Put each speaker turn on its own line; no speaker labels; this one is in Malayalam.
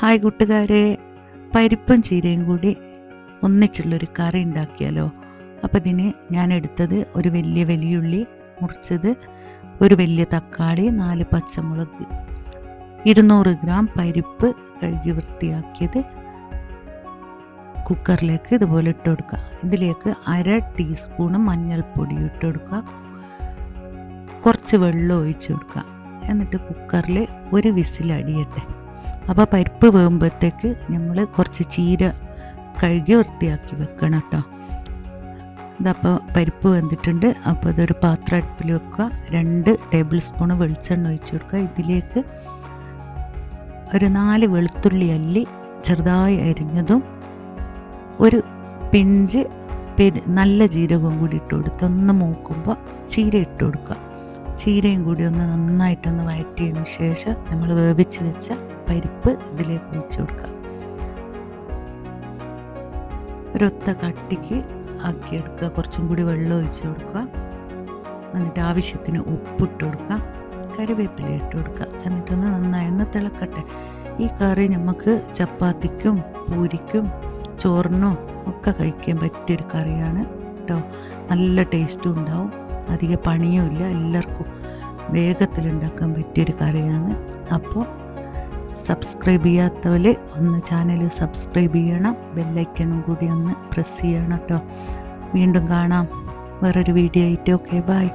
ഹായ് കൂട്ടുകാരെ. പരിപ്പും ചീരയും കൂടി ഒന്നിച്ചുള്ളൊരു കറി ഉണ്ടാക്കിയാലോ? അപ്പോൾ ഇതിന് ഞാൻ എടുത്തത് ഒരു വലിയ വലിയുള്ളി മുറിച്ചത് ഒരു വലിയ തക്കാളി നാല് പച്ചമുളക് ഇരുന്നൂറ് ഗ്രാം പരിപ്പ് കഴുകി വൃത്തിയാക്കിയത് കുക്കറിലേക്ക് ഇതുപോലെ ഇട്ട് കൊടുക്കുക. ഇതിലേക്ക് അര ടീസ്പൂണ് മഞ്ഞൾപ്പൊടി ഇട്ട് കൊടുക്കുക. കുറച്ച് വെള്ളം ഒഴിച്ച് കൊടുക്കുക. എന്നിട്ട് കുക്കറിൽ ഒരു വിസിൽ അടിയട്ടെ അപ്പോൾ പരിപ്പ് വേകുമ്പോഴത്തേക്ക് നമ്മൾ കുറച്ച് ചീര കഴുകി വൃത്തിയാക്കി വെക്കണം കേട്ടോ. ഇതപ്പോൾ പരിപ്പ് വെന്തിട്ടുണ്ട്. അപ്പോൾ ഇതൊരു പാത്രം അടുപ്പിൽ വെക്കുക. രണ്ട് ടേബിൾ സ്പൂൺ വെളിച്ചെണ്ണ ഒഴിച്ച് കൊടുക്കുക. ഇതിലേക്ക് ഒരു നാല് വെളുത്തുള്ളി അല്ലി ചെറുതായി അരിഞ്ഞതും ഒരു പിഞ്ച് പെരു നല്ല ജീരകവും കൂടി ഇട്ട് കൊടുത്ത് ഒന്ന് മൂക്കുമ്പോൾ ചീര ഇട്ട് കൊടുക്കുക. ചീരയും കൂടി ഒന്ന് നന്നായിട്ടൊന്ന് വഴറ്റിയതിന് ശേഷം നമ്മൾ വേവിച്ച് വെച്ച പരിപ്പ് ഇതിലേക്ക് ഒഴിച്ച് കൊടുക്കുക ഒരൊത്ത കട്ടിക്ക് ആക്കിയെടുക്കുക കുറച്ചും കൂടി വെള്ളം ഒഴിച്ച് കൊടുക്കുക. എന്നിട്ട് ആവശ്യത്തിന് ഉപ്പിട്ട് കൊടുക്കുക. കറിവേപ്പില ഇട്ട് കൊടുക്കുക. എന്നിട്ടൊന്ന് നന്നായി ഒന്ന് തിളക്കട്ടെ. ഈ കറി നമുക്ക് ചപ്പാത്തിക്കും പൂരിക്കും ചോറിനോ ഒക്കെ കഴിക്കാൻ പറ്റിയൊരു കറിയാണ് കേട്ടോ നല്ല ടേസ്റ്റും ഉണ്ടാവും. അധിക പണിയും ഇല്ല എല്ലാവർക്കും വേഗത്തിൽ ഉണ്ടാക്കാൻ പറ്റിയൊരു കറിയാണ്. അപ്പോൾ സബ്സ്ക്രൈബ് ചെയ്യാത്തവർ ഒന്ന് ചാനൽ സബ്സ്ക്രൈബ് ചെയ്യണം. ബെല്ലൈക്കണും കൂടി ഒന്ന് പ്രസ് ചെയ്യണം കേട്ടോ വീണ്ടും കാണാം. വേറൊരു വീഡിയോ ആയിട്ട്. Okay bye